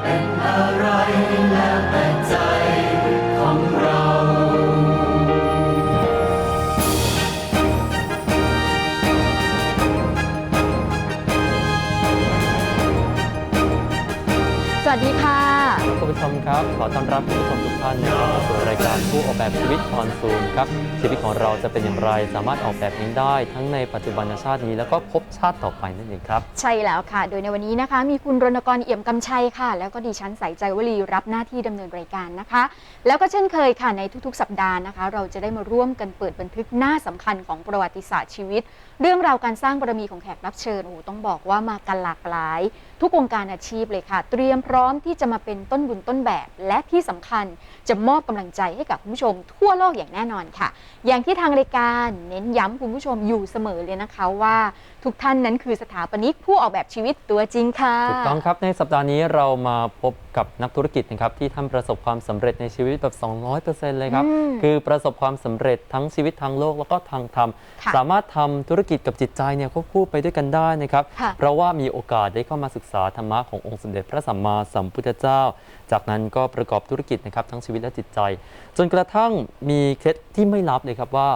เป็นอะไร อต้อนรับคุณผู้ชมทุกท่านนะครับเข้าสู่รายการผู้ออกแบบชีวิตออนซูนครับชีวิตของเราจะเป็นอย่างไรสามารถออกแบบเองได้ ทั้งในปัจจุบันชาตินี้แล้วก็ภพชาติต่อไปนั่นเองครับ ใช่แล้วค่ะ โดยในวันนี้นะคะ มีคุณรณกรเอี่ยมกำชัยค่ะ แล้วก็ดิฉันใส่ใจวลีรับหน้าที่ดำเนินรายการนะคะ แล้วก็เช่นเคยค่ะในทุกๆ สัปดาห์นะคะ เราจะได้มาร่วมกันเปิดบันทึกหน้าสำคัญของประวัติศาสตร์ชีวิต เรื่องราวการสร้างบารมีของแขกรับเชิญโอ้โหต้องบอกว่ามากันหลากหลาย ทุกวงการอาชีพเลยค่ะ เตรียมพร้อมที่จะมาเป็นต้นบุญต้นแบบและที่สำคัญจะมอบกำลังใจให้กับคุณผู้ชมทั่วโลกอย่างแน่นอนค่ะ อย่างที่ทางรายการเน้นย้ำคุณผู้ชมอยู่เสมอเลยนะคะว่า ทุกท่านนั้นคือสถาปนิกผู้ออกแบบชีวิตตัวจริงค่ะ ถูกต้องครับในสัปดาห์นี้เรามาพบกับนักธุรกิจนะครับที่ท่านประสบความสำเร็จในชีวิตแบบ 200%เลยครับอืมคือประสบความสำเร็จทั้งชีวิตทางโลกแล้วก็ทางธรรมค่ะสามารถทำธุรกิจกับจิตใจเนี่ยควบคู่ไปด้วยกันได้นะครับค่ะเพราะว่ามีโอกาสได้เข้ามาศึกษาธรรมะขององค์สมเด็จพระสัมมาสัมพุทธเจ้า จากนั้นก็ประกอบธุรกิจนะครับทั้งชีวิตและจิตใจ จนกระทั่งมีเคล็ดที่ไม่ลับเลยครับว่า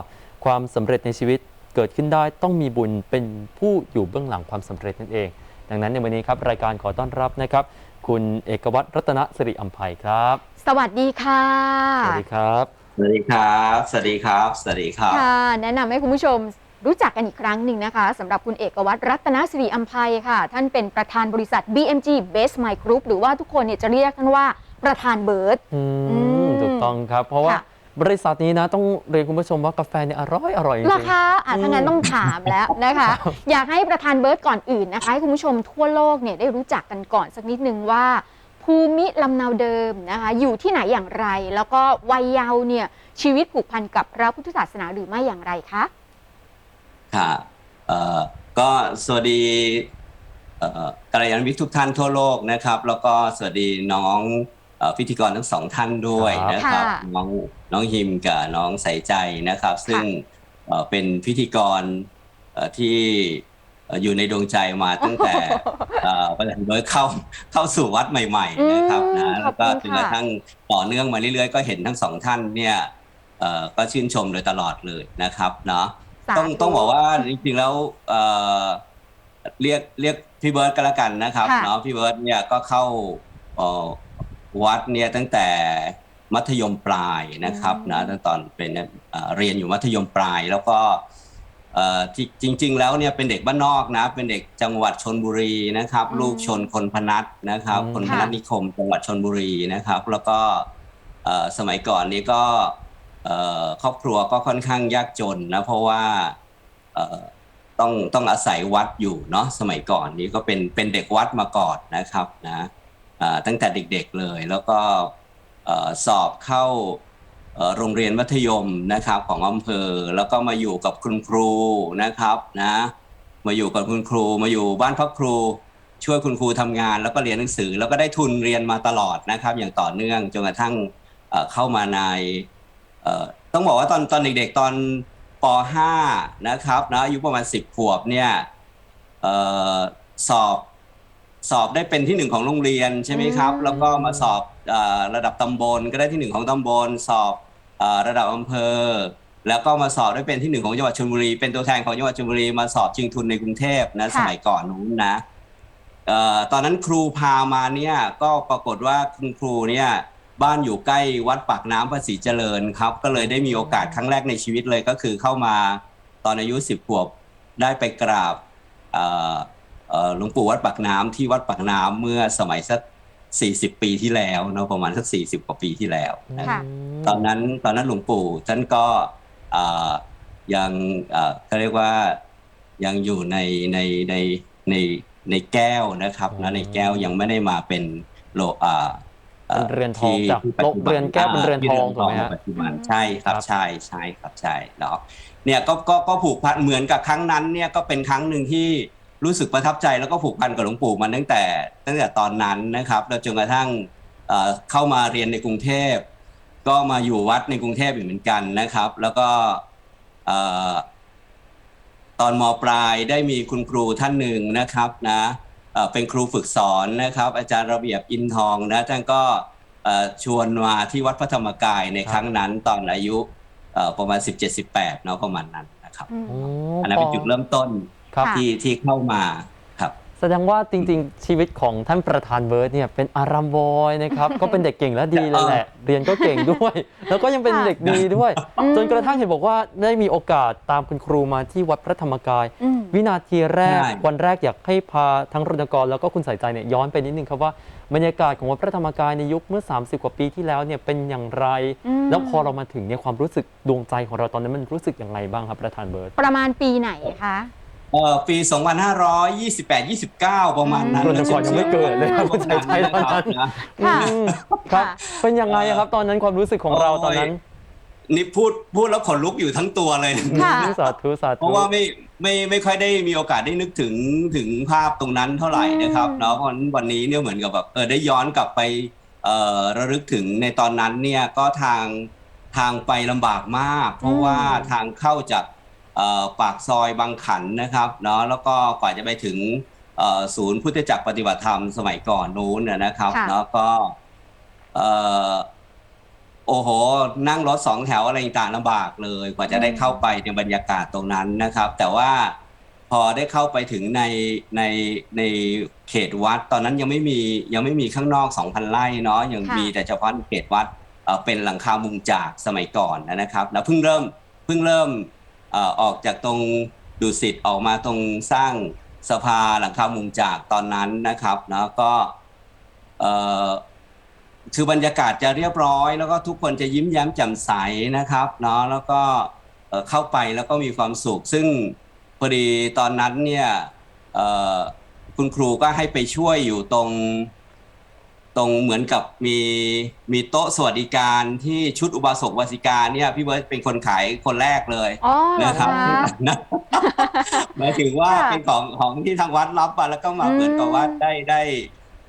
ความสำเร็จในชีวิตเกิดขึ้นได้ต้องมีบุญเป็นผู้อยู่เบื้องหลังความสำเร็จนั่นเองดังนั้นในวันนี้ครับรายการขอต้อนรับนะครับ คุณเอกวัตรรัตนสิริอัมภัยครับ สวัสดีค่ะ สวัสดีครับ สวัสดีครับ สวัสดีครับ สวัสดีครับ ค่ะ แนะนำให้คุณผู้ชมรู้จักกันอีกครั้งหนึ่งนะคะสำหรับคุณเอกวัตรรัตนสิริอัมภัยค่ะ ท่านเป็นประธานบริษัท BMG Base My Group หรือว่าทุกคนเนี่ยจะเรียกท่านว่าประธานเบิร์ดอือืมมถูกต้องครับ เพราะว่าค่ะ บริษัทนี้นะต้องเรียนคุณผู้ชมว่ากาแฟเนี่ยอร่อยอร่อยจริง ราคาอะถ้างั้นต้องถามแล้วนะคะ อยากให้ประธานเบิร์ดก่อนอื่นนะคะให้คุณผู้ชมทั่วโลกเนี่ยได้รู้จักกันก่อนสักนิดนึงว่า ภูมิลำเนาเดิมนะคะ อยู่ที่ไหนอย่างไร แล้วก็วัยเยาว์เนี่ยชีวิตผูกพันกับพระพุทธศาสนาหรือไม่อย่างไรคะค่ะเอ่อก็สวัสดีเอ่อกัลยาณมิตรทุกท่านทั่วโลกนะครับ แล้วก็สวัสดีน้องเอ่อพิธีกรทั้งสองท่านด้วยครับนะครับ ค่ะ น้อง น้องฮิมกับน้องใสใจนะครับ ซึ่งเอ่อเป็นพิธีกรเอ่อที่เอ่ออยู่ในดวงใจมาตั้งแต่เอ่อประธานเบิร์ดเข้าเข้าสู่วัดใหม่ ๆ นะครับอืนะมแล้วก็ขอบคุณจนกระค่ะทั่งต่อเนื่องมาเรื่อยๆ ก็เห็นทั้งสองท่านเนี่ยเอ่อก็ชื่นชมโดยตลอดเลยนะครับเนาะสาต้องธุต้องบอกว่าจริงๆแล้วเอ่อเรียกเรียกพี่เบิร์ดก็แล้วกันนะครับค่ะเนาะพี่เบิร์ดเนี่ยก็เข้าเอ่อวัดเนี่ยตั้งแต่ มัธยมปลายนะครับนะตั้งตอนเป็นเอ่อเรียนอยู่มัธยมปลาย แล้วก็เอ่อที่จริง ๆ แล้วเนี่ยเป็นเด็กบ้านนอกนะ เป็นเด็กจังหวัดชนบุรีนะครับอืมลูกชนคนพนัสนะครับอืมคนพนัสนิคมจังหวัดชนบุรีนะครับ แล้วก็เอ่อสมัยก่อนนี้ก็เอ่อครอบครัวก็ค่อนข้างยากจนนะเพราะว่าเอ่อต้องต้องอาศัยวัดอยู่เนาะสมัยก่อนนี้ก็เป็นเป็นเด็กวัดมาก่อนนะครับนะอ่าตั้งแต่เด็กๆเลย แล้วก็เอ่อ สอบเข้าเอ่อโรงเรียนมัธยมนะครับของอำเภอแล้วก็มาอยู่กับคุณครูนะครับนะมาอยู่กับคุณครูมาอยู่บ้านพักครู ช่วยคุณครูทำงานแล้วก็เรียนหนังสือ แล้วก็ได้ทุนเรียนมาตลอดนะครับ อย่างต่อเนื่องจนกระทั่งเอ่อเข้ามาในเอ่อต้องบอกว่าตอนตอนเด็กๆตอนป .5 นะครับนะอายุประมาณ 10 ขวบเนี่ยเอ่อสอบสอบได้เป็นที่หนึ่งของโรงเรียนใช่ไหมครับอืมแล้วก็มาสอบเอ่อ ระดับตำบลก็ได้ที่หนึ่งของตำบล สอบเอ่อระดับอำเภอ แล้วก็มาสอบได้เป็นที่หนึ่งของจังหวัดชลบุรี เป็นตัวแทนของจังหวัดชลบุรีมาสอบชิงทุนในกรุงเทพนะค่ะสมัยก่อนนู้นนะเอ่อตอนนั้นครูพามาเนี่ยก็ปรากฏว่าคุณครูเนี่ยบ้านอยู่ใกล้วัดปากน้ำภาษีเจริญครับ ก็เลยได้มีโอกาสครั้งแรกในชีวิตเลยก็คือเข้ามาตอนอายุสิบขวบได้ไปกราบเอ่อเอ่อหลวงปู่วัดปากน้ำที่วัดปากน้ำเมื่อสมัยสัก สี่สิบปีที่แล้วเนาะประมาณสักสี่สิบกว่าปีที่แล้วนะค่ะตอนนั้นตอนนั้นหลวงปู่ท่านก็อ่ายังอ่าเขาเรียกว่ายังอยู่ในในในในในแก้วนะครับอืมนะในแก้วยังไม่ได้มาเป็นโลอ่าอ่าเป็นเรือนทองที่จากที่ปัจจุบัเรือนแก้วเป็นเรือนทองที่ถูกไหมฮะปัจจุบันใช่ครับครับใช่ใช่ครับใช่เนาะเนี่ยก็ก็ก็ผูกพันเหมือนกับครั้งนั้นเนี่ยก็เป็นครั้งหนึ่งที่ รู้สึกประทับใจแล้วก็ผูกพันกับหลวงปู่มาตั้งแต่ตั้งแต่ตอนนั้นนะครับแล้วจนกระทั่งเอ่อเข้ามาเรียนในกรุงเทพ ก็มาอยู่วัดในกรุงเทพอีกเหมือนกันนะครับ แล้วก็เอ่อตอนมปลายได้มีคุณครูท่านหนึ่งนะครับนะเอ่อเป็นครูฝึกสอนนะครับ อาจารย์ระเบียบอินทองนะท่านก็เอ่อชวนมาที่วัดพระธรรมกายในครั้งนั้นตอนอายุเอ่อประมาณ 17-18เนาะประมาณนั้นนะครับอืมโอ้อันนั้นเป็นจุดเริ่มต้น ครับค่ะที่ที่เข้ามาครับ แสดงว่าจริงๆ ชีวิตของท่านประธานเบิร์ตเนี่ยเป็นอารามบอยนะครับ ก็เป็นเด็กเก่งและดีเลยแหละ เรียนก็เก่งด้วย แล้วก็ยังเป็นค่ะเด็กดีด้วยอืมจนกระทั่งเห็นบอกว่าได้มีโอกาสตามคุณครูมาที่วัดพระธรรมกายอืมวินาทีแรกใช่วันแรกอยากให้พาทั้งรณกรแล้วก็คุณใส่ใจเนี่ยย้อนไปนิดนึงครับว่าบรรยากาศของวัดพระธรรมกายในยุคเมื่อ 30 กว่าปีที่แล้วเนี่ยเป็นอย่างไรอืมแล้วพอเรามาถึงเนี่ยความรู้สึกดวงใจของเราตอนนั้นมันรู้สึกอย่างไรบ้างครับประธานเบิร์ตประมาณปีไหนคะ เอ่อปี 2528 29 ประมาณนั้นรณกรยังไม่เกิดเลยครับประมาณนั้นนะครับนะค่ะอืมครับค่ะเป็นยังไงอะครับ ตอนนั้นความรู้สึกของเราตอนนั้นนี่พูดพูดแล้วขนลุกอยู่ทั้งตัวเลย ค่ะ สาธุสาธุ เพราะว่าไม่ไม่ไม่ค่อยได้มีโอกาสได้นึกถึงถึงภาพตรงนั้นเท่าไหร่นะครับอืม เนาะเพราะฉะนั้นวันนี้เนี่ยเหมือนกับแบบเออได้ย้อนกลับไปเอ่อระลึกถึงในตอนนั้นเนี่ยก็ทางทางไปลำบากมาก เพราะว่าทางเข้าจากเอ่อ ปากซอยบางขันนะครับเนาะแล้วก็กว่าจะไปถึงเอ่อศูนย์พุทธจักรปฏิบัติธรรมสมัยก่อนนู้นนะนะครับค่ะเนาะก็เอ่อโอ้โห นั่งรถสองแถวอะไรต่างๆลำบากเลย กว่าจะได้เข้าไปในบรรยากาศตรงนั้นนะครับ แต่ว่าพอได้เข้าไปถึงในในในเขตวัด ตอนนั้นยังไม่มียังไม่มีข้างนอก2,000ไร่เนาะยังค่ะมีแต่เฉพาะเขตวัดเอ่อเป็นหลังคามุงจากสมัยก่อนนะครับ แล้วเพิ่งเริ่มเพิ่งเริ่มเอออกจากตรงดุสิตออกมาตรงสร้างสภาหลังคามุงจากตอนนั้นนะครับแล้วก็คือบรรยากาศจะเรียบร้อย แล้วก็ทุกคนจะยิ้มแย้มแจ่มใสนะครับเนาะแล้วก็เข้าไปแล้วก็มีความสุข ซึ่งพอดีตอนนั้นเนี่ยคุณครูก็ให้ไปช่วยอยู่ตรง ตรงเหมือนกับมีมีโต๊ะสวัสดิการที่ชุดอุบาสกวาสิกาเนี่ยพี่เบิร์ตเป็นคนขายคนแรกเลยอ๋อเหรอนะครับคะ นะหมายถึงว่าค่ะ เป็นของของที่ทางวัดรับมาแล้วก็มาอืมเหมือนกับว่าได้ได้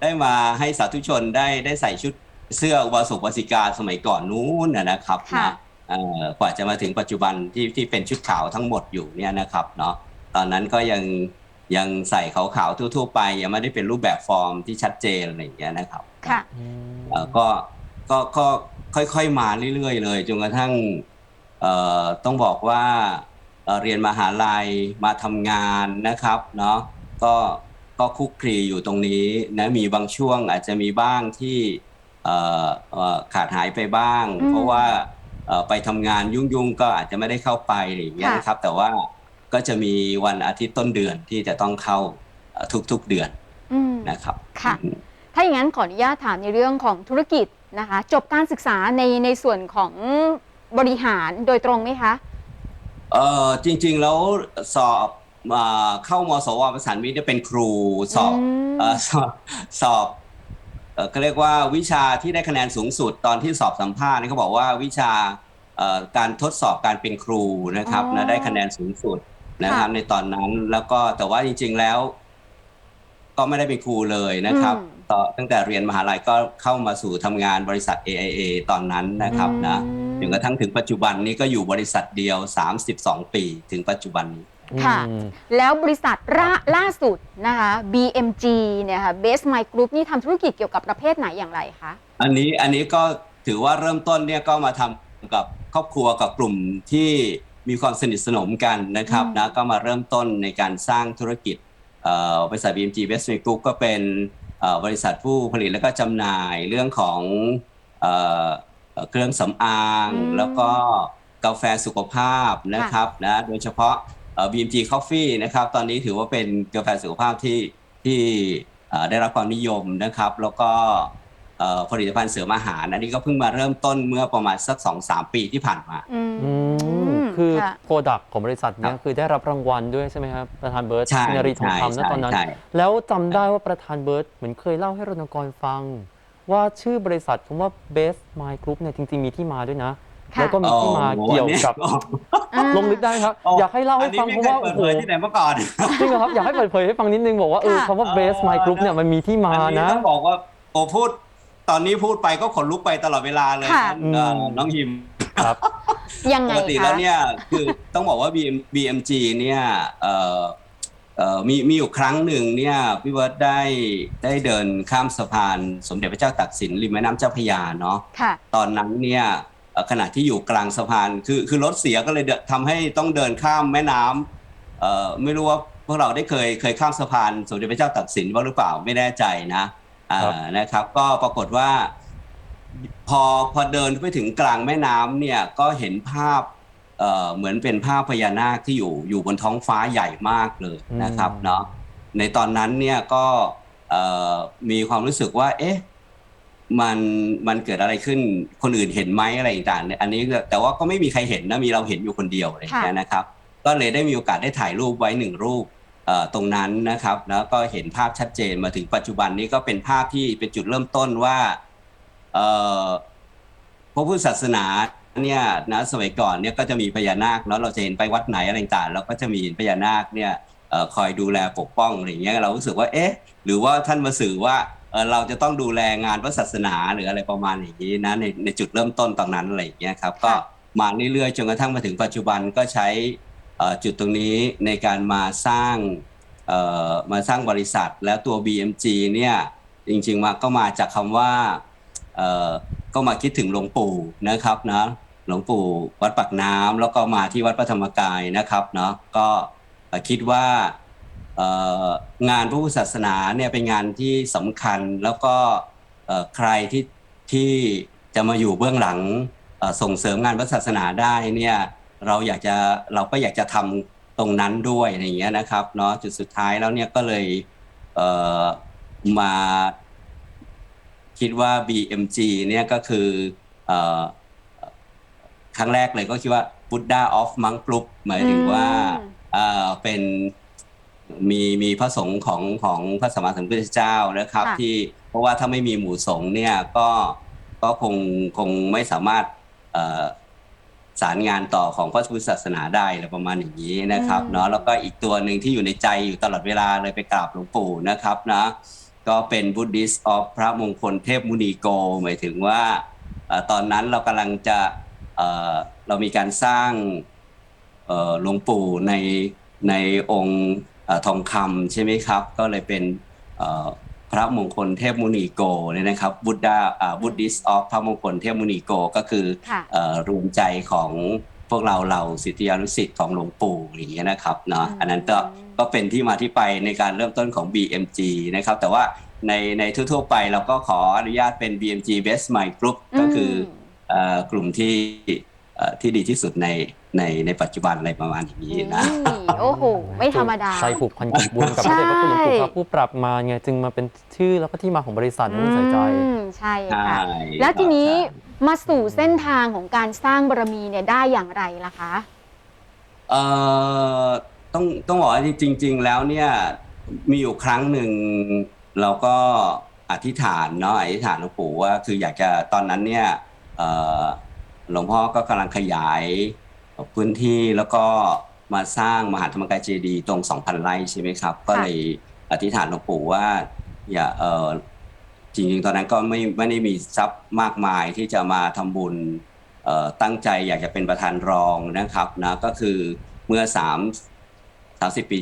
ได้มาให้สาธุชนได้ได้ใส่ชุดเสื้ออุบาสกวาสิกาสมัยก่อนนู้นนะนะครับค่ะ นะเอ่อกว่าจะมาถึงปัจจุบันที่ที่เป็นชุดขาวทั้งหมดอยู่เนี่ยนะครับเนาะตอนนั้นก็ยัง ยังใส่ขาวๆทั่ว ๆ ไป ยังไม่ได้เป็นรูปแบบฟอร์มที่ชัดเจนอะไรอย่างเงี้ยนะครับค่ะอืมเอ่อก็ก็ก็ค่อยๆมาเรื่อยๆเลยจนกระทั่งเอ่อต้องบอกว่าเอ่อเรียนมหาลัยมาทำงานนะครับเนาะก็ก็คุกคลีอยู่ตรงนี้นะมีบางช่วงอาจจะมีบ้างที่เอ่อเอ่อขาดหายไปบ้างอืมเพราะว่าเอ่อไปทำงานยุ่งๆ ก็อาจจะไม่ได้เข้าไปอะไรอย่างเงี้ยค่ะนะครับ แต่ว่า ก็จะมีวันอาทิตย์ต้นเดือนที่จะต้องเข้าเอ่อทุกๆเดือนอืมนะครับค่ะถ้าอย่างนั้นขออนุญาตถามในเรื่องของธุรกิจนะคะจบการศึกษาในในส่วนของบริหารโดยตรงไหมคะเออจริงๆแล้วสอบมาเข้ามสวประสานมิตรเนี่ยเป็นครูสอบอืมเอ่อสอบสอบเอ่อก็เรียกว่าวิชาที่ได้คะแนนสูงสุดตอนที่สอบสัมภาษณ์นี่เขาบอกว่าวิชาเอ่อการทดสอบการเป็นครูนะครับอ๋อนะได้คะแนนสูงสุด นะครับค่ะในตอนนั้นแล้วก็แต่ว่าจริง ๆแล้ว ก็ไม่ได้เป็นครูเลยนะครับอืมต่อตั้งแต่เรียนมหาลัยก็เข้ามาสู่ทำงานบริษัท AIA ตอนนั้นนะครับนะอืมจนกระทั่งถึงปัจจุบันนี้ก็อยู่บริษัทเดียว 32 ปีถึงปัจจุบันนี้ค่ะอืมแล้วบริษัทล่าล่าสุดนะคะ BMG เนี่ยค่ะ Base My Group นี่ทำธุรกิจเกี่ยวกับประเภทไหนอย่างไรคะ อันนี้อันนี้ก็ถือว่าเริ่มต้นเนี่ยก็มาทำกับครอบครัวกับกลุ่มที่ มีความสนิทสนมกันนะครับอืมนะก็มาเริ่มต้นในการสร้างธุรกิจเอ่อบริษัท BMG Best m a Group ก็เป็นเอ่อบริษัทผู้ผลิตและก็จำหน่ายเรื่องของเอ่อเอ่อเครื่องสำอางอืมแล้วก็กาแฟสุขภาพนะครับนะโดยเฉพาะเอ่อ BMG Coffee นะครับ ตอนนี้ถือว่าเป็นกาแฟสุขภาพที่ที่เอ่อได้รับความนิยมนะครับ แล้วก็เอ่อผลิตภัณฑ์เสริมอาหาร อันนี้ก็เพิ่งมาเริ่มต้นเมื่อประมาณสักสองสามปีที่ผ่านมาอืมอืม คือค่ะ โปรดักของบริษัทเนี้คยรับคือได้รับรางวัลด้วยใช่ไหมครับประธานเบิร์ตใช่ชินารีทองใช่คำนะใช่ตอนนั้น ใช่ แล้วจำได้ว่าประธานเบิร์ตเหมือนเคยเล่าให้รณกรฟัง ว่าชื่อบริษัทคำว่า Best My Group เนี่ยจริงๆมีที่มาด้วยนะ ค่ะแล้วก็มีที่มาเกี่ยวกับ อ่า ลงลึกได้ครับอยากให้เล่าให้ฟังอันเพนี้ราะไม่ว่าเคยโอ้โหเปิดเผยที่ไหนมาก่อนจริงเหรอครับ อยากให้เปิดเผยให้ฟังนิดนึงบอกว่าเออค่ะ คำว่า Best My Group เนี่ยมันมีที่มาอันนี้นะต้องบอกว่าโอ้พูด ตอนนี้พูดไปก็ขนลุกไปตลอดเวลาเลยค่ะนะเอ่ออืมน้องหิม ครับ ยังปไงกติคะแล้วเนี่ยคือต้องบอกว่า BM BMG เนี่ยเอ่อเอ่อมีมีอยู่ครั้งหนึ่งเนี่ยพี่เบิร์ตได้ได้เดินข้ามสะพานสมเด็จพระเจ้าตากสินริมแม่น้ำเจ้าพระยาเนาะค่ะ ตอนนั้นเนี่ยเอ่อขณะที่อยู่กลางสะพานคือคือรถเสียก็เลยเดนทำให้ต้องเดินข้ามแม่น้ำเอ่อไม่รู้ว่าพวกเราได้เคยเคยข้ามสะพานสมเด็จพระเจ้าตากสินบ้างหรือเปล่าไม่แน่ใจนะอ่าครับ นะครับ ก็ปรากฏว่า พอพอเดินไปถึงกลางแม่น้ำเนี่ยก็เห็นภาพเอ่อเหมือนเป็นภาพพญานาคที่อยู่อยู่บนท้องฟ้าใหญ่มากเลยนะครับเนาะในตอนนั้นเนี่ยก็เอ่อมีความรู้สึกว่า เอ๊ะมันมันเกิดอะไรขึ้นคนอื่นเห็นไหมอะไรต่างๆเนี่ยอันนี้ก็แต่ว่าก็ไม่มีใครเห็นนะมีเราเห็นอยู่คนเดียวอะไรอย่างเงี้ยนะครับ ก็เลยได้มีโอกาสได้ถ่ายรูปไว้หนึ่งรูปเอ่อตรงนั้นนะครับ แล้วก็เห็นภาพชัดเจนมาถึงปัจจุบันนี้ก็เป็นภาพที่เป็นจุดเริ่มต้นว่า เอ่อพระพุทธศาสนาเนี่ยนะสมัยก่อนเนี่ยก็จะมีพญานาคเนาะเราจะเห็นไปวัดไหนอะไรต่างๆเราก็จะมีพญานาคเนี่ยเอ่อคอยดูแลปกป้องอะไรอย่างเงี้ยเรารู้สึกว่าเอ๊ะ หรือว่าท่านมาสื่อว่าเอ่อเราจะต้องดูแลงานพระศาสนาหรืออะไรประมาณอย่างนี้นะในในจุดเริ่มต้นตอนนั้นอะไรอย่างเงี้ยครับก็มาเรื่อยๆจนกระทั่งมาถึงปัจจุบันก็ใช้จุดตรงนี้ในการมาสร้างมาสร้างบริษัท แล้วตัว BMG เนี่ยจริงๆมาก็มาจากคำว่า ก็มาคิดถึงหลวงปู่นะครับนะหลวงปู่วัดปากน้ำแล้วก็มาที่วัดพระธรรมกายนะครับเนาะก็คิดว่างานพระพุทธศาสนาเนี่ยเป็นงานที่สำคัญแล้วก็ใครที่ที่จะมาอยู่เบื้องหลังส่งเสริมงานพระศาสนาได้เนี่ยเราอยากจะเราก็อยากจะทำตรงนั้นด้วยอย่างเงี้ยนะครับเนาะจุดสุดท้ายแล้วเนี่ยก็เลยเมา คิดว่า BMG เนี่ยก็คือเอ่อครั้งแรกเลยก็คิดว่า Buddha of Monk Group หมายถึงว่าอืมเอ่อเป็นมีมีพระสงฆ์ของของพระสัมมาสัมพุทธเจ้านะครับ ค่ะ ที่เพราะว่าถ้าไม่มีหมู่สงฆ์เนี่ยก็ก็คงคงไม่สามารถเอ่อสารงานต่อของพระพุทธศาสนาได้อะไรประมาณอย่างนี้นะครับเนาะแล้วก็อีกตัวหนึ่งที่อยู่ในใจอยู่ตลอดเวลาเลยไปกราบหลวงปู่นะครับนะ ก็เป็น Buddhist of พระมงคลเทพมุนีโก หมายถึงว่าเอ่อตอนนั้นเรากำลังจะเอ่อเรามีการสร้างเอ่อหลวงปู่ในในองค์เอ่อทองคำใช่ไหมครับ ก็เลยเป็นเอ่อพระมงคลเทพมุนีโกเนี่ยนะครับบุตดาบุตดิสออฟพระมงคลเทพมุนีโก ก็คือค่ะเอ่อรวมใจของ พวกเราเราสิทธิอนุสิทธิ์ของหลวงปู่อย่างเงี้ยนะครับเนาะอืมอันนั้นก็ก็เป็นที่มาที่ไปในการเริ่มต้นของ BMG นะครับแต่ว่าในในทั่วๆไปเราก็ขออนุญาตเป็น BMG Best My Group ก็คืออมเอ่อกลุ่มที่เอ่อ ที่ดีที่สุดในในในปัจจุบันอะไรประมาณอย่างนี้นะนี่โอ้โห ไม่ธรรมดาใจผูกพันกับบุญกับพระเดชพระคุณหลวงปู่พระผู้ปรับมาไงจึงมาเป็นชื่อแล้วก็ที่มาของบริษัทนุ่นใส่ใจอืมใช่ใช่ค่ะ แล้วทีนี้ใช่มาสู่เส้นทางของการสร้างบารมีเนี่ยได้อย่างไรล่ะคะเอ่อต้องต้องบอกว่าจริง ๆ แล้วเนี่ยมีอยู่ครั้งหนึ่งเราก็อธิษฐานเนาะอธิษฐานหลวงปู่ว่าคืออยากจะตอนนั้นเนี่ยเอ่อ หลวงพ่อก็กำลังขยายพื้นที่แล้วก็มาสร้างมหาธรรมกายเจดีย์ตรง 2,000 ไร่ใช่ไหมครับ ก็เลยอธิษฐานหลวงปู่ว่าอย่าเออจริงๆ ตอนนั้นก็ไม่ไม่ได้มีทรัพย์มากมายที่จะมาทำบุญเอ่อตั้งใจอยากจะเป็นประธานรองนะครับนะก็คือเมื่อสามสามสิบปี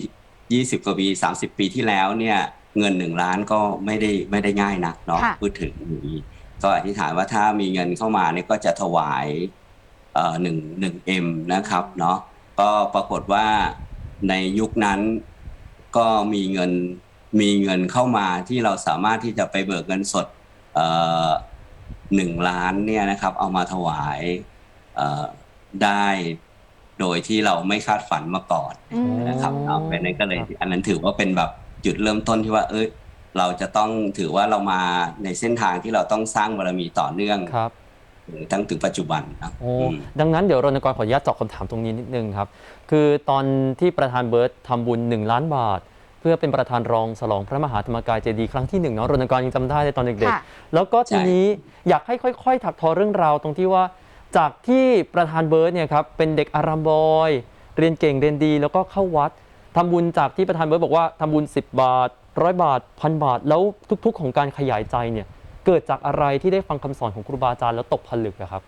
ยี่สิบกว่าปีสามสิบปีที่แล้วเนี่ยเงินหนึ่งล้านก็ไม่ได้ไม่ได้ง่ายนักเนาะค่ะพูดถึงอย่างนี้ ก็อธิษฐานว่าถ้ามีเงินเข้ามาเนี่ยก็จะถวายเอ่อหนึ่งหนึ่งเอ็มนะครับเนาะก็ปรากฏว่าในยุคนั้นก็มีเงินมีเงินเข้ามาที่เราสามารถที่จะไปเบิกเงินสดเอ่อหนึ่งล้านเนี่ยนะครับ เอามาถวายเอ่อได้โดยที่เราไม่คาดฝันมาก่อนอืมนะครับอ๋อเอาเป็นนั้นก็เลย อันนั้นถือว่าเป็นแบบจุดเริ่มต้นที่ว่าเอ้ย เราจะต้องถือว่าเรามาในเส้นทางที่เราต้องสร้างบารมีต่อเนื่องครับทั้งถึงปัจจุบันนะโอ้อืมดังนั้นเดี๋ยวรณกรขออนุญาตเจาะคำถามตรงนี้นิดนึงครับ คือตอนที่ประธานเบิร์ตทำบุญ 1 ล้านบาท เพื่อเป็นประธานรองฉลองพระมหาธรรมกายเจดีย์ครั้งที่หนึ่งเนาะรณกรยังจำได้เลยตอนเด็กค่ะๆแล้วก็ทีนี้อยากให้ค่อยๆ ถักทอเรื่องราวตรงที่ว่า จากที่ประธานเบิร์ตเนี่ยครับเป็นเด็กอารามบอย เรียนเก่งเรียนดีแล้วก็เข้าวัดทำบุญจากที่ประธานเบิร์ตบอกว่าทำบุญ 10 บาท ร้อยบาทพันบาท แล้วทุกๆ ของการขยายใจเนี่ยเกิดจากอะไรที่ได้ฟังคำสอนของครูบาอาจารย์แล้วตกผลึกอะครับ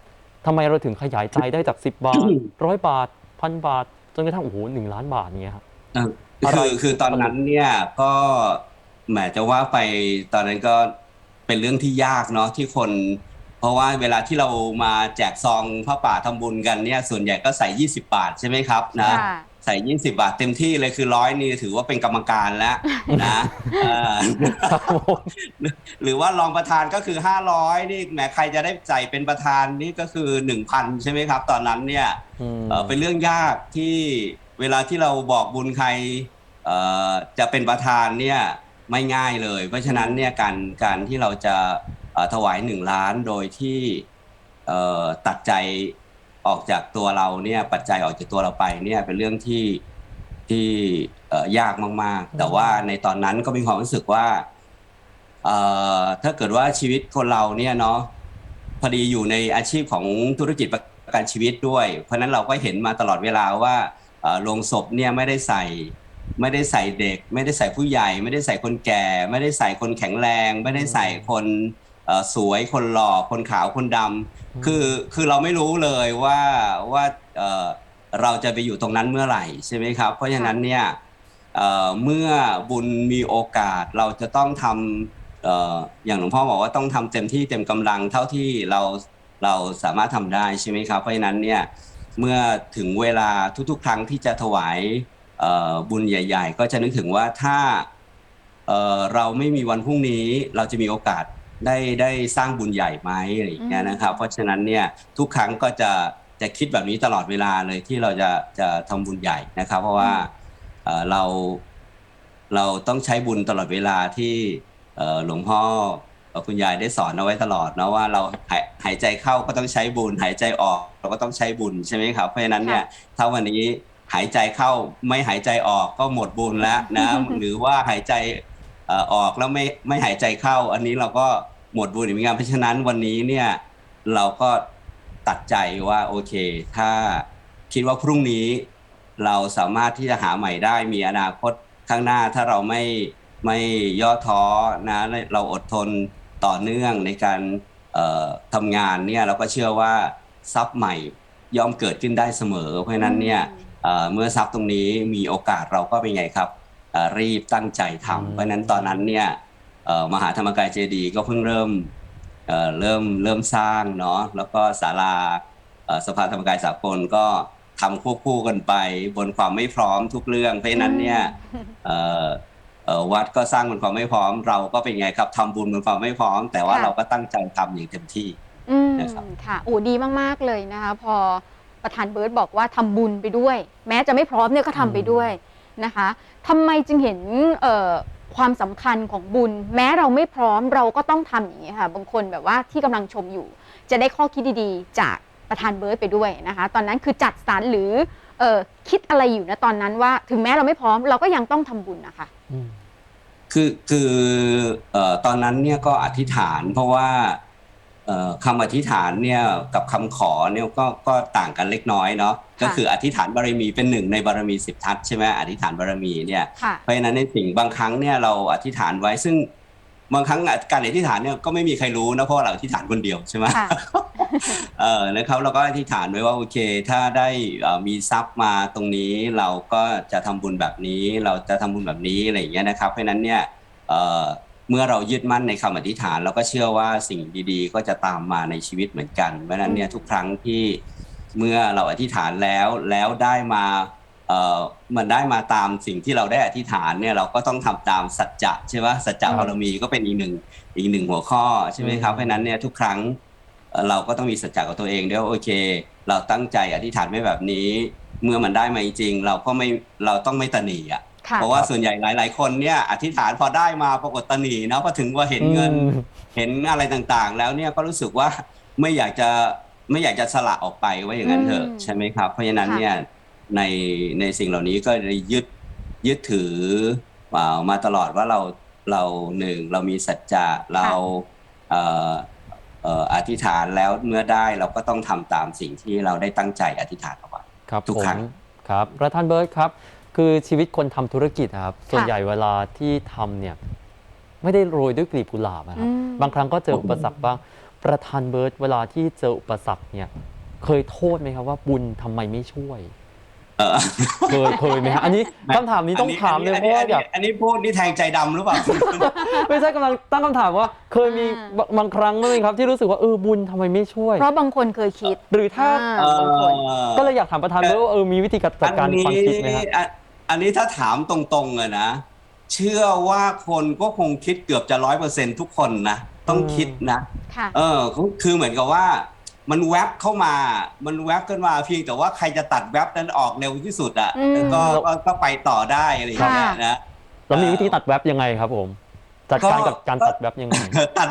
ทำไมเราถึงขยายใจได้จาก 10 บาทร้อยบาทพันบาท จนกระทั่งโอ้โหหนึ่งล้านบาทเนี้ยครับเอ่ออะไรคือคือตอนนั้นเนี่ยก็แหมจะว่าไปตอนนั้นก็เป็นเรื่องที่ยากเนาะที่คน เพราะว่าเวลาที่เรามาแจกซองพระป่าทำบุญกันเนี่ยส่วนใหญ่ก็ใส่ 20 บาทใช่ไหมครับนะ ค่ะใส่20บาทเต็มที่เลยคือร้อยนี่ถือว่าเป็นกรรมการแล้วนะเออครับผมหรือว่ารองประธานก็คือ500นี่แหมใครจะได้ใส่เป็นประธานนี่ก็คือ1,000ใช่ไหมครับ ตอนนั้นเนี่ยอืมเอ่อเป็นเรื่องยากที่เวลาที่เราบอกบุญใครเอ่อจะเป็นประธานเนี่ยไม่ง่ายเลย เพราะฉะนั้นเนี่ยการการที่เราจะเอ่อถวายหนึ่งล้านโดยที่เอ่อตัดใจ ออกจากตัวเราเนี่ยปัจจัยออกจากตัวเราไปเนี่ยเป็นเรื่องที่ที่เอ่อยากมากๆ แต่ว่าในตอนนั้นก็มีความรู้สึกว่าเอ่อถ้าเกิดว่าชีวิตคนเราเนี่ยเนาะพอดีอยู่ในอาชีพของธุรกิจประกันชีวิตด้วย เพราะฉะนั้นเราก็เห็นมาตลอดเวลาว่าเอ่อโรงศพเนี่ยไม่ได้ใส่ไม่ได้ใส่เด็ก ไม่ได้ใส่ผู้ใหญ่ ไม่ได้ใส่คนแก่ ไม่ได้ใส่คนแข็งแรง ไม่ได้ใส่คนเอ่อสวยคนหล่อคนขาวคนดำ คือคือเราไม่รู้เลยว่าว่าเเราจะไปอยู่ตรงนั้นเมื่อไหร่ใช่ไหมครับ เพราะฉะนั้นเนี่ยเเมื่อบุญมีโอกาสเราจะต้องทำออย่างหลวงพ่อบอกว่าต้องทำเต็มที่เต็มกำลังเท่าที่เราเราสามารถทำได้ใช่ไหมครับ เพราะฉะนั้นเนี่ยเมื่อถึงเวลาทุกๆ ครั้งที่จะถวายบุญใหญ่ ๆ ก็จะนึกถึงว่าถ้าเเราไม่มีวันพรุ่งนี้ เราจะมีโอกาส ได้ได้สร้างบุญใหญ่ไหมอะไรอย่างเงี้ยนะครับ เพราะฉะนั้นเนี่ยทุกครั้งก็จะจะคิดแบบนี้ตลอดเวลาเลยที่เราจะจะทำบุญใหญ่นะครับ เพราะว่าเอ่อเราเราต้องใช้บุญตลอดเวลาที่เอ่อหลวงพ่อเอ่อคุณยายได้สอนเอาไว้ตลอดนะว่าเราหายหายใจเข้าก็ต้องใช้บุญ หายใจออกเราก็ต้องใช้บุญใช่ไหมครับเพราะฉะนั้นเนี่ยถ้าวันนี้หายใจเข้าไม่หายใจออกก็หมดบุญแล้วนะหรือว่าหายใจเออกแล้วไม่ไม่หายใจเข้า อันนี้เราก็หมดบุญอีกเหมือนกันเพราะฉะนั้นวันนี้เนี่ยเราก็ตัดใจว่าโอเค ถ้าคิดว่าพรุ่งนี้เราสามารถที่จะหาใหม่ได้มีอนาคตข้างหน้าถ้าเราไม่ไม่ย่อท้อนะเราอดทนต่อเนื่องในการทำงานเนี่ยเราก็เชื่อว่าทรัพย์ใหม่ย่อมเกิดขึ้นได้เสมอ เพราะฉะนั้นเนี่ยเเมื่อทรัพย์ตรงนี้มีโอกาสเราก็เป็นไงครับ รีบตั้งใจทำเพราะฉะนั้นตอนนั้นเนี่ยเอ่อมหาธรรมกายเจดีย์ก็เพิ่งเริ่มเอ่อเริ่มเริ่มสร้างเนาะแล้วก็ศาลาเอ่อสภาธรรมกายสากลก็ทำควบคู่กันไปบนความไม่พร้อมทุกเรื่อง เพราะฉะนั้นเนี่ยเอ่อเอ่อวัดก็สร้างบนความไม่พร้อม เราก็เป็นไงครับทำบุญบนความไม่พร้อม แต่ว่าค่ะเราก็ตั้งใจทำอย่างเต็มที่อืมนะครับค่ะโอ้ดีมากๆเลยนะคะพอประธานเบิร์ตบอกว่าทำบุญไปด้วย แม้จะไม่พร้อมเนี่ยก็ทำไปด้วย นะคะทำไมจึงเห็นความสำคัญของบุญ แม้เราไม่พร้อมเราก็ต้องทำอย่างนี้ค่ะบางคนแบบว่าที่กำลังชมอยู่ จะได้ข้อคิดดีๆ จากประธานเบิร์ตไปด้วยนะคะ ตอนนั้นคือจัดสรรหรือเออคิดอะไรอยู่นะตอนนั้นว่า ถึงแม้เราไม่พร้อมเราก็ยังต้องทำบุญนะคะคือคือออตอนนั้นเนี่ยก็อธิษฐานเพราะว่า คำอธิษฐานเนี่ยกับคำขอเนี่ยก็ก็ต่างกันเล็กน้อยเนาะก็คืออธิษฐานบารมีเป็นหนึ่งในบารมีสิบทัศน์ใช่ไหมอธิษฐานบารมีเนี่ยค่ะเพราะฉะนั้นในสิ่งบางครั้งเนี่ยเราอธิษฐานไว้ซึ่งบางครั้งการอธิษฐานเนี่ยก็ไม่มีใครรู้นะเพราะว่าเราอธิษฐานคนเดียวใช่ไหมค่ะเออนะครับเราก็อธิษฐานไว้ว่าโอเค ถ้าได้เอ่อมีทรัพย์มาตรงนี้เราก็จะทำบุญแบบนี้ เราจะทำบุญแบบนี้อะไรอย่างเงี้ยนะครับ เพราะฉะนั้นเนี่ย เอ่อเมื่อเรายึดมั่นในคำอธิษฐานเราก็เชื่อว่าสิ่งดีๆ ก็จะตามมาในชีวิตเหมือนกันเพราะฉะนั้นเนี่ยทุกครั้งที่เมื่อเราอธิษฐานแล้วแล้วได้มาเอ่อมันได้มาตามสิ่งที่เราได้อธิษฐานเนี่ยเราก็ต้องทำตามสัจจะใช่ไหมสัจจะบารมีก็เป็นอีกหนึ่งอีกหนึ่งหัวข้อใช่ไหมครับเพราะฉะนั้นเนี่ยทุกครั้งเอ่อเราก็ต้องมีสัจจะกับตัวเองด้วยว่าโอเค เราตั้งใจอธิษฐานไว้แบบนี้ เมื่อมันได้มาจริงๆเราก็ไม่เราต้องไม่ตะหนีอะค่ะ เพราะว่าส่วนใหญ่หลาย ๆ คนเนี่ยอธิษฐานพอได้มาปรากฏตะหนีนะพอถึงว่าเห็นเงินอืมเห็นอะไรต่างๆ แล้วเนี่ยก็รู้สึกว่าไม่อยากจะไม่อยากจะสละออกไปว่าอย่างนั้นเถอะอืมใช่ไหมครับ เพราะฉะนั้นค่ะเนี่ยในในสิ่งเหล่านี้ก็เลยยึดยึดถืออ่ามาตลอดว่าเราเราหนึ่งเรามีสัจจะเราเอ่อเอ่ออธิษฐานแล้วเมื่อได้เราก็ต้องทำตามสิ่งที่เราได้ตั้งใจอธิษฐานเอาไว้ครับทุกผมครั้งครับประธานเบิร์ตครับ คือชีวิตคนทำธุรกิจนะครับ ส่วนค่ะใหญ่เวลาที่ทำเนี่ย ไม่ได้โรยด้วยกลีบกุหลาบนะครับอืมบางครั้งก็เจออุปสรรคบ้าง ประธานเบิร์ตเวลาที่เจออุปสรรคเนี่ย เคยโทษไหมครับว่าบุญทำไมไม่ช่วย เออเคยเคยไหมฮะอันนี้คำถามนี้ต้องถามเลยเพราะว่าอยากอันนี้พูดนี่แทงใจดำหรือเปล่า ไม่ใช่กำลังตั้งคำถามว่า เคยมีอ่าบางครั้งไหมครับ ที่รู้สึกว่าเออบุญทำไมไม่ช่วย เพราะบางคนเคยคิดหรือถ้า อ่าบางคนก็เลยอยากถามประธานด้วยว่าเออมีวิธีการจัดการความคิดไหมครับ อันนี้ อันนี้ถ้าถามตรงๆอะนะ เชื่อว่าคนก็คงคิดเกือบจะร้อยเปอร์เซ็นทุกคนนะต้องอืมคิดนะ ค่ะ เออคือคือเหมือนกับว่า มันแวบเข้ามา มันแวบขึ้นมาเพียงแต่ว่าใครจะตัดแวบนั้นออกเร็วที่สุดอะอืมก็ก็ก็ไปต่อได้อะไรอย่างเงี้ยค่ะนะ แล้วมีวิธีตัดแว็บยังไงครับผม จัดการก็กับการตัดแว็บยังไงตัด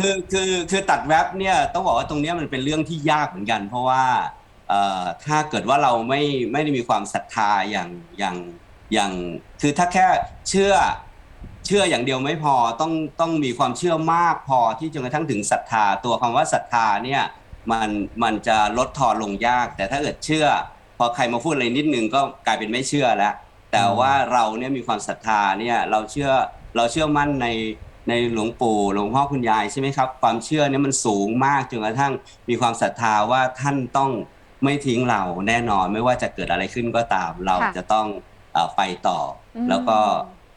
คือคือคือตัดแว็บเนี่ยต้องบอกว่าตรงเนี้ยมันเป็นเรื่องที่ยากเหมือนกัน เพราะว่าเอ่อ ถ้าเกิดว่าเราไม่ไม่ได้มีความศรัทธาอย่างอย่างอย่างคือถ้าแค่เชื่อเชื่ออย่างเดียวไม่พอต้องต้องมีความเชื่อมากพอที่จนกระทั่งถึงศรัทธาตัวคำว่าศรัทธาเนี่ยมันมันจะลดทอนลงยาก แต่ถ้าเกิดเชื่อ พอใครมาพูดอะไรนิดนึงก็กลายเป็นไม่เชื่อแล้วแต่ว่าเราเนี่ยมีความศรัทธาเนี่ยเราเชื่อเราเชื่อมั่นในในหลวงปู่หลวงพ่อคุณยายใช่ไหมครับ ความเชื่อเนี่ยมันสูงมากจนกระทั่งมีความศรัทธาว่าท่านต้อง ไม่ทิ้งเราแน่นอนไม่ว่าจะเกิดอะไรขึ้นก็ตาม เราค่ะจะต้องเอ่อไปต่ออมแล้วก็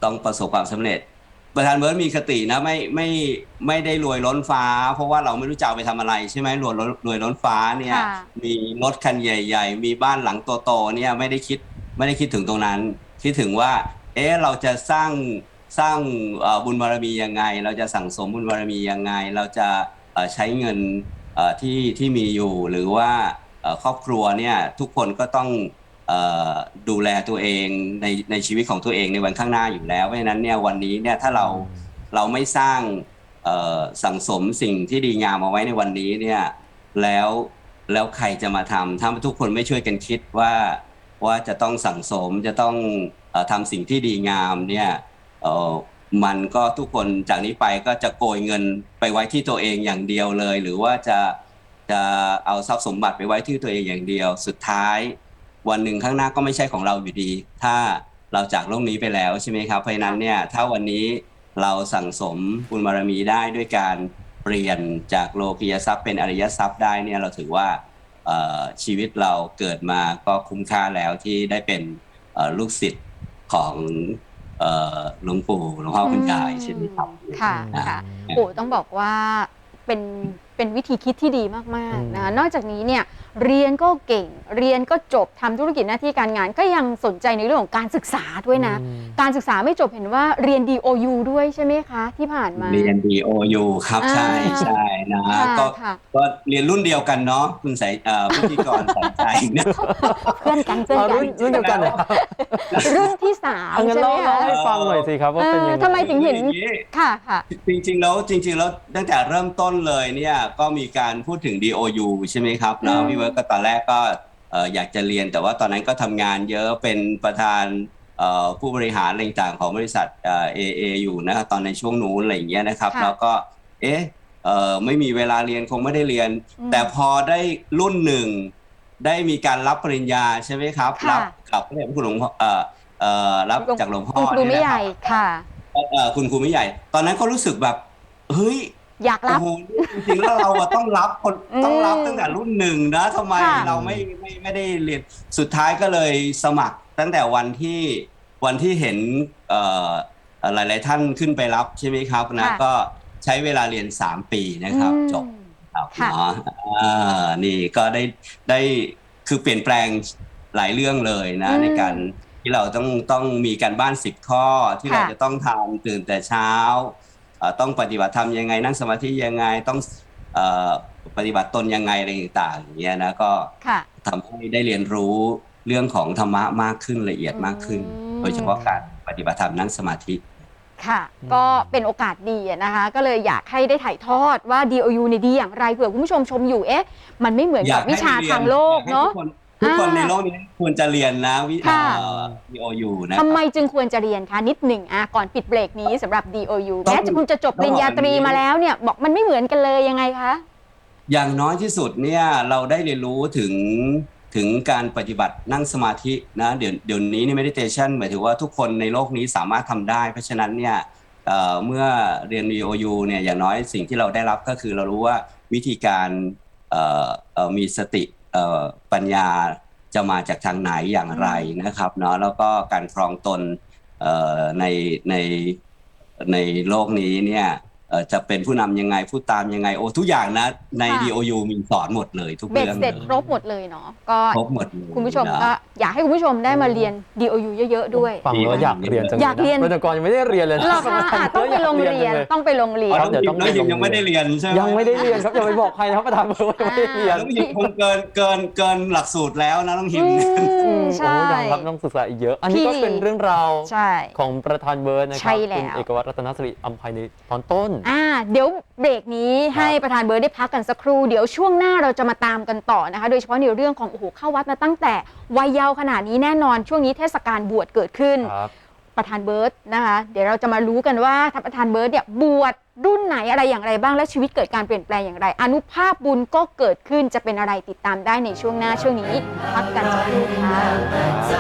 ต้องประสบความสำเร็จ ประธานเบิร์ดมีคตินะไม่ไม่ไม่ได้รวยล้นฟ้า เพราะว่าเราไม่รู้จะเอาไปทำอะไร ใช่ไหมรวยล้นรวยล้นฟ้าเนี่ยค่ะมีรถคันใหญ่ ๆ มีบ้านหลังโตๆเนี่ยไม่ได้คิดไม่ได้คิดถึงตรงนั้น คิดถึงว่า เอ๊ะเราจะสร้างสร้างเอ่อบุญบารมียังไง เราจะสั่งสมบุญบารมียังไง เราจะเอ่อใช้เงินเอ่อที่ที่มีอยู่หรือว่าเอ่อ ครอบครัวเนี่ยทุกคนก็ต้องเอ่อดูแลตัวเองในในชีวิตของตัวเองในวันข้างหน้าอยู่แล้วเพราะฉะนั้นเนี่ยวันนี้เนี่ยถ้าเราเราไม่สร้างเอ่อสั่งสมสิ่งที่ดีงามเอาไว้ในวันนี้เนี่ยแล้วแล้วใครจะมาทำถ้าทุกคนไม่ช่วยกันคิดว่าว่าจะต้องสั่งสมจะต้องเออทำสิ่งที่ดีงามเนี่ยเออมันก็ทุกคนจากนี้ไปก็จะโกยเงินไปไว้ที่ตัวเองอย่างเดียวเลย หรือว่าจะ จะเอาทรัพย์สมบัติไปไว้ที่ตัวเองอย่างเดียว สุดท้าย วันหนึ่งข้างหน้าก็ไม่ใช่ของเราอยู่ดี ถ้าเราจากโลกนี้ไปแล้วใช่ไหมครับเพราะฉะนั้นเนี่ยถ้าวันนี้เราสั่งสมบุญบารมีได้ด้วยการเปลี่ยนจากโลกียทรัพย์เป็นอริยทรัพย์ได้เนี่ยเราถือว่าเอ่อชีวิตเราเกิดมาก็คุ้มค่าแล้วที่ได้เป็นเอ่อลูกศิษย์ของเอ่อหลวงปู่หลวงพ่อคุณยายใช่ไหมครับค่ะอ่าค่ะโอ้ต้องบอกว่าเป็น เป็นวิธีคิดที่ดีมากอืมๆนะคะนอกจากนี้เนี่ยเรียนก็เก่งเรียนก็จบทำธุรกิจหน้าที่การงาน ก็ยังสนใจในเรื่องของการศึกษาด้วยนะอืมการศึกษาไม่จบเห็นว่าเรียน DOU ด้วยใช่ไหมคะที่ผ่านมา เรียน DOU ครับอ่าใช่ใช่นะค่ะก็ค่ะก็เรียนรุ่นเดียวกันเนาะคุณสายเอ่อพิธีกรสายใจนะเพื่อนกันเพื่อนอ๋อกัรุ่นนรุ่นเดียวกันเหรอรุ่นที่สามเอางั้นใช่ไหมเล่าคะเล่าให้ฟังหน่อยสิครับว่าเป็นยังเอไงอทำไมถึงเห็นอย่างนี้ค่ะค่ะจริงๆแล้วจริง ๆ แล้วตั้งแต่เริ่มต้นเลยเนี่ยก็มีการพูดถึง DOU ใช่ไหมครับแล้วอืมพี่เวิร์กก็ตอนแรกก็เอ่ออยากจะเรียน แต่ว่าตอนนั้นก็ทำงานเยอะเป็นประธานเอ่อผู้บริหารอะไรต่างๆของบริษัทเอ่อ AA อยู่นะครับตอนในช่วงนู้นอะไรอย่างเงี้ยนะครับค่ะแล้วก็เอ๊ะเอ่อไม่มีเวลาเรียนคงไม่ได้เรียนอืมแต่พอได้รุ่นหนึ่งได้มีการรับปริญญาใช่ไหมครับค่ะรักับพระเดชพระคุณหลวงพ่อเอ่อเอ่อรับจากหลวงพ่อคุณครูไม่เนี่ยใหนะญ่ครับค่ะเอ่อคุณครูไม่ใหญ่ ตอนนั้นก็รู้สึกแบบเฮ้ย อยากรับ โอ้โหจริงๆแล้วเราอะต้องรับคนอืมต้องรับตั้งแต่รุ่นหนึ่งนะทำไมค่ะ เราไม่ไม่ไม่ได้เรียนสุดท้ายก็เลยสมัครตั้งแต่วันที่วันที่เห็นเอ่อหลาย ๆ ท่านขึ้นไปรับใช่ไหมครับนะค่ะก็ใช้เวลาเรียน 3 ปีนะครับอืมจบครับค่ะ เนาะอ่านี่ก็ได้ได้คือเปลี่ยนแปลงหลายเรื่องเลยนะ อืมในการที่เราต้องต้องมีการบ้านสิบข้อที่เราค่ะจะต้องทำตื่นแต่เช้าเอ่อ ต้องปฏิบัติธรรมยังไง นั่งสมาธิยังไงต้องเอ่อปฏิบัติตนยังไงอะไรต่างๆอย่างเงี้ยนะก็ค่ะทำให้ได้เรียนรู้เรื่องของธรรมะมากขึ้นละเอียดมากขึ้นอืมโดยเฉพาะการปฏิบัติธรรมนั่งสมาธิค่ะ ก็เป็นโอกาสดีอะนะคะ ก็เลยอยากให้ได้ถ่ายทอดว่า DOU ในยดีอย่างไรเผื่อคุณผู้ชมชมอยู่เอ๊ะ มันไม่เหมือนกับวิชาทางโลกเนาะอยให้ ทุกคนทุกคนอ่าในโลกนี้ควรจะเรียนนะวิค่ะเอ่อ DOU นะ ทำไมจึงควรจะเรียนคะนิดหนึ่งอะก่อนปิดเบรกนี้สำหรับ DOU ต้องแม้จะคุณจะจบปริญญาตรีมาแล้วเนี่ย บอกมันไม่เหมือนกันเลยยังไงคะ อย่างน้อยที่สุดเนี่ยเราได้เรียนรู้ถึงถึงการปฏิบัตินั่งสมาธินะเดี๋ยวเดี๋ยวนี้นี่ meditation หมายถึงว่าทุกคนในโลกนี้สามารถทำได้ เพราะฉะนั้นเนี่ยเอ่อเมื่อเรียน VOU เนี่ยอย่างน้อยสิ่งที่เราได้รับก็คือเรารู้ว่าวิธีการเอ่อเอ่อมีสติเอ่อ ปัญญาจะมาจากทางไหนอย่างไรนะครับเนาะแล้วก็การครองตนในในในโลกนี้เนี่ย จะเป็นผู้นำยังไงผู้ตามยังไงโอ้ทุกอย่างนะในค่ะ DOU มีสอนหมดเลยทุกเบ็ดเรื่องเสร็จเลยครบหมดเลยเนาะก็ครบหมดเลยคุณผู้ชมนะก็อยากให้คุณผู้ชมได้มาเรียน DOU เยอะๆด้วยฟังแล้วอยากเรียนจังเลยอยากเรียนรณกรยังไม่ได้เรียนเลยเหรอคะอะต้องไปโรงเรียนต้องไปโรงเรียอ๋นอน้องยิมน้องยิมยังไม่ได้เรียนใช่ไหมยังไม่ได้เรียนครับอย่าไปบอกใครนะครับประธานเบอร์ว่ายังไม่ได้เรียนน้องยิมคงเกินเกินเกินหลักสูตรแล้วนะน้องยิมอืมใช่โอ้ยังครับต้องศึกษาอีกเยอะ อันนี้ก็พี่เป็นเรื่องราวใช่ของประธานเบิร์ดนะคใช่รัแล้วคุณเอกวัตรรัตนสิริอัมภัยในตอนต้นอ่าเดี๋ยวเบรกนี้ให้ประธานเบิร์ดได้พักกันสักครู่ เดี๋ยวช่วงหน้าเราจะมาตามกันต่อนะคะ โดยเฉพาะในเรื่องของโอ้โหเข้าวัดมาตั้งแต่วัยเยาว์ขนาดนี้แน่นอนช่วงนี้เทศกาลบวชเกิดขึ้น ครับ ประธานเบิร์ดนะคะ เดี๋ยวเราจะมารู้กันว่าท่านประธานเบิร์ดเนี่ยบวชรุ่นไหนอะไรอย่างไรบ้างและชีวิตเกิดการเปลี่ยนแปลงอย่างไร อนุภาพบุญก็เกิดขึ้นจะเป็นอะไรติดตามได้ในช่วงหน้าช่วงนี้ พักกันสักครู่ค่ะ ใจ